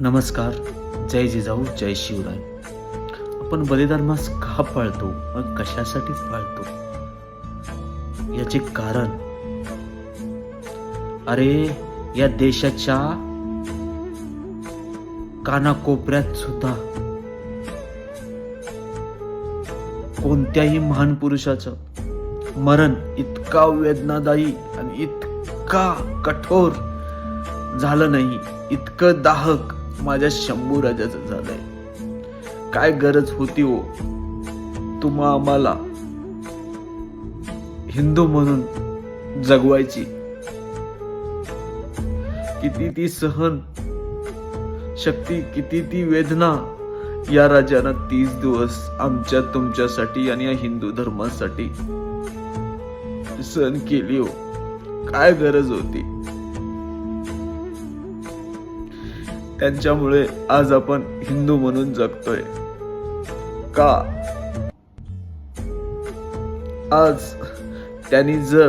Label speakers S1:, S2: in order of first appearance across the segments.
S1: नमस्कार. जय जिजाऊ जय शिवराय. आपण बलिधर्मास का पाळतो? कशासाठी पाळतो? याचे कारण? अरे या देशाच्या कानाकोपऱ्यात सुद्धा कोणत्याही महान पुरुषाचं मरण इतका वेदनादायी आणि इतका कठोर झालं नाही इतकं दाहक माझ्या शंभू राजाचं झालंय. काय गरज होती हो? तुम्हा आम्हाला हिंदू म्हणून जगवायची. किती ती सहन शक्ती किती ती वेदना या राजानं तीस दिवस आमच्या तुमच्यासाठी आणि या हिंदू धर्मासाठी सहन केली हो. काय गरज होती? त्यांच्यामुळे आज आपण हिंदू म्हणून जगतोय. का? आज त्यांनी जर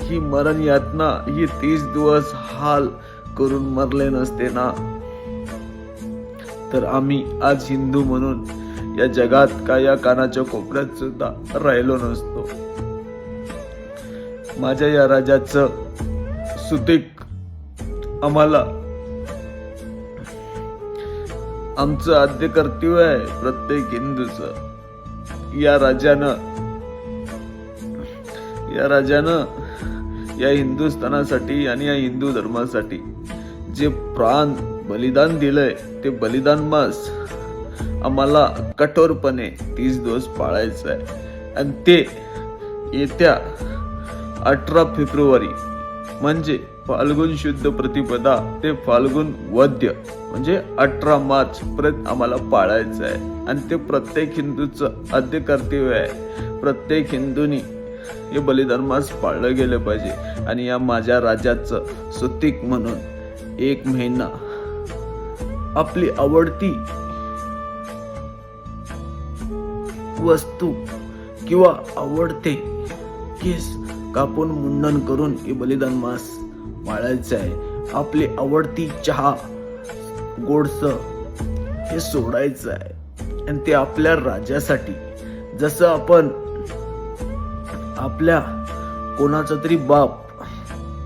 S1: ही मरण यातना ही तीस दिवस हाल करून मरले नसते ना? तर आम्ही आज हिंदू म्हणून या जगात का या कानाच्या कोपऱ्यात सुद्धा राहिलो नसतो. माझ्या या राजाचं सुतिक आम्हाला आमचं आद्य कर्तव्य आहे प्रत्येक हिंदूच. या राजानं या राजानं या हिंदुस्थानासाठी आणि या हिंदू धर्मासाठी जे प्राण बलिदान दिलंय ते बलिदान मास आम्हाला कठोरपणे तीस दिवस पाळायचं आहे आणि ते येत्या अठरा फेब्रुवारी म्हणजे फाल्गुन शुद्ध प्रतिपदा ते फाल्गुन वद्य. म्हणजे अठरा मार्च पर्यंत आम्हाला पाळायचं आहे. आणि ते प्रत्येक हिंदूचं आद्य कर्तव्य आहे. प्रत्येक हिंदूनी हे बलिदान मास पाळलं गेलं पाहिजे. आणि या माझ्या राजाचं सुतिक म्हणून एक महिना आपली आवडती वस्तू किंवा आवडते केस कापून मुंडन करून हे बलिदान मास माळायचं आहे आपली आवडती चहा गोडस हे सोडायचं आहे आणि ते आपल्या राजासाठी. जसं आपण आपल्या कोणाचा तरी बाप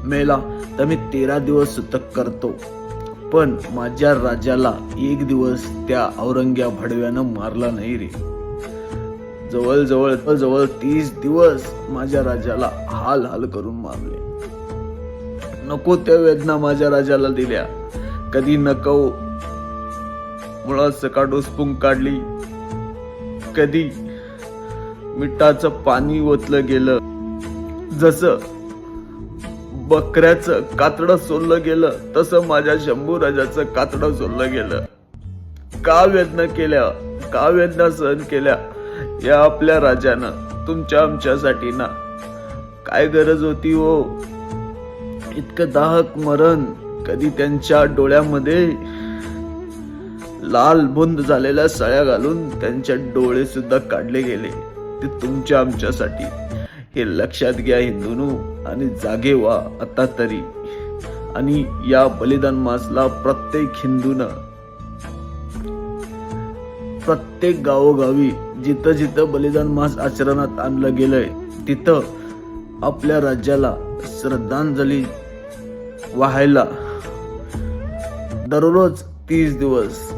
S1: मेला तर मी तेरा दिवस सुतक करतो. पण माझ्या राजाला एक दिवस त्या औरंग्या भडव्यानं मारला नाही रे. जवळजवळ जवळ तीस दिवस माझ्या राजाला हाल हाल करून मारले. नको त्या वेदना माझ्या राजाला दिल्या. कधी नको. मुळात सकाळ डोसपून काढली. कधी मिठाचं पाणी ओतलं गेलं. जस बकऱ्याचं कातडं सोललं गेलं तसं माझ्या शंभू राजाचं कातडं सोललं गेलं. का वेदना केल्या? का वेदना सहन केल्या? या आपल्या राजानं तुमच्या आमच्यासाठी ना. काय गरज होती हो? इतकं दाहक मरण कधी त्यांच्या डोळ्यामध्ये लाल बुंद झालेल्या सळ्या घालून त्यांच्या डोळे सुद्धा काढले गेले. ते तुमच्या आमच्यासाठी. हे लक्षात घ्या हिंदूनू आणि जागे व्हा आता तरी. आणि या बलिदान मासला प्रत्येक हिंदून प्रत्येक गावोगावी जिथं जिथं बलिदान मास आचरणात आणलं गेलंय तिथं आपल्या राज्याला श्रद्धांजली वाहायला. दररोज तीस दिवस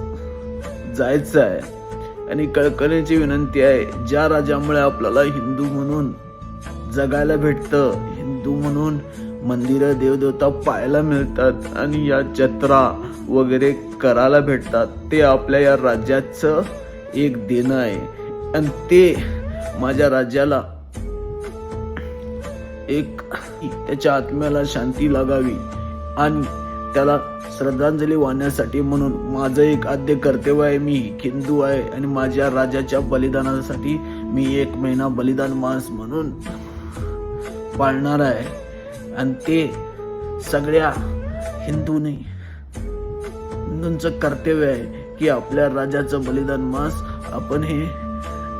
S1: जायचं आहे आणि कळकळीची विनंती आहे ज्या राजामुळे आपल्याला हिंदू म्हणून जगायला भेटतं हिंदू म्हणून मंदिरं देवदेवता पाहायला मिळतात आणि या जत्रा वगैरे करायला भेटतात ते आपल्या या राज्याचं एक देणं आहे. आणि ते माझ्या राज्याला एक त्याच्या आत्म्याला शांती लागावी आणि त्याला श्रद्धांजली वाहण्यासाठी म्हणून माझं एक आद्य कर्तव्य आहे मी हिंदू आहे आणि माझ्या राजाच्या बलिदानासाठी मी एक महिना बलिदान मास म्हणून पाळणार आहे. आणि ते सगळ्या हिंदूने हिंदूंचं कर्तव्य आहे की आपल्या राजाचं बलिदान मास आपण हे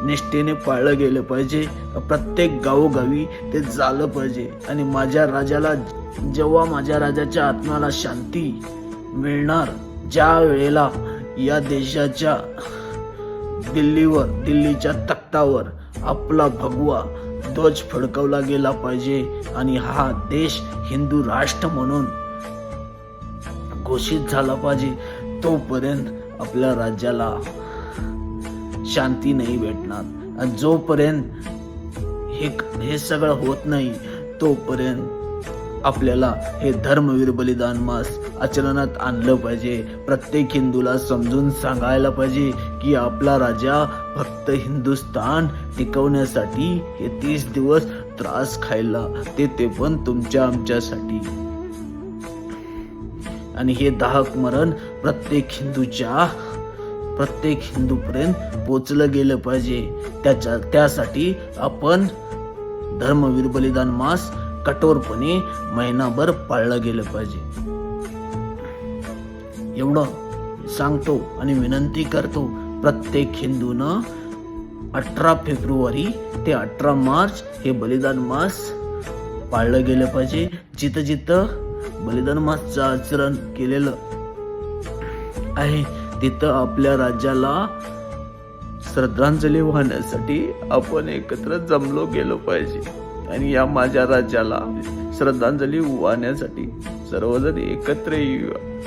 S1: निष्ठेने पाळलं गेलं पाहिजे. प्रत्येक गावोगावी ते झालं पाहिजे. आणि माझ्या राजाला जेव्हा माझ्या राजाच्या आत्म्याला शांती मिळणार
S2: ज्या वेळेला या देशाच्या दिल्लीवर दिल्लीच्या तख्तावर आपला भगवा ध्वज फडकवला गेला पाहिजे. आणि हा देश हिंदू राष्ट्र म्हणून घोषित झाला पाहिजे. तोपर्यंत आपल्या राज्याला शांती नाही भेटणार. आणि जोपर्यंत हे हे सगळं होत नाही तोपर्यंत आपल्याला हे धर्मवीर बलिदान मास आचरणात आणलं पाहिजे. प्रत्येक हिंदूला समजून सांगायला पाहिजे की आपला राजा फक्त हिंदुस्थान टिकवण्यासाठी हे तीस दिवस त्रास खायला ते ते पण तुमच्या आमच्यासाठी. आणि हे दाहक मरण प्रत्येक हिंदूच्या प्रत्येक हिंदूपर्यंत पोचलं गेलं पाहिजे. त्याच्या त्यासाठी आपण धर्मवीर बलिदान मास कठोरपणे महिनाभर पाळलं गेलं पाहिजे. एवढं सांगतो आणि विनंती करतो प्रत्येक हिंदूनं अठरा फेब्रुवारी ते अठरा मार्च हे बलिदान मास पाळलं गेलं पाहिजे. जिथं जिथं बलिदान मासचं आचरण केलेलं आहे तिथं आपल्या राज्याला
S1: श्रद्धांजली वाहण्यासाठी आपण एकत्र जमलो गेलो पाहिजे. आणि या माझ्या राज्याला श्रद्धांजली वाहण्यासाठी सर्वजण एकत्र येऊया.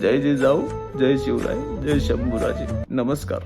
S1: जय जिजाऊ जय शिवराय जय शंभूराजे. नमस्कार.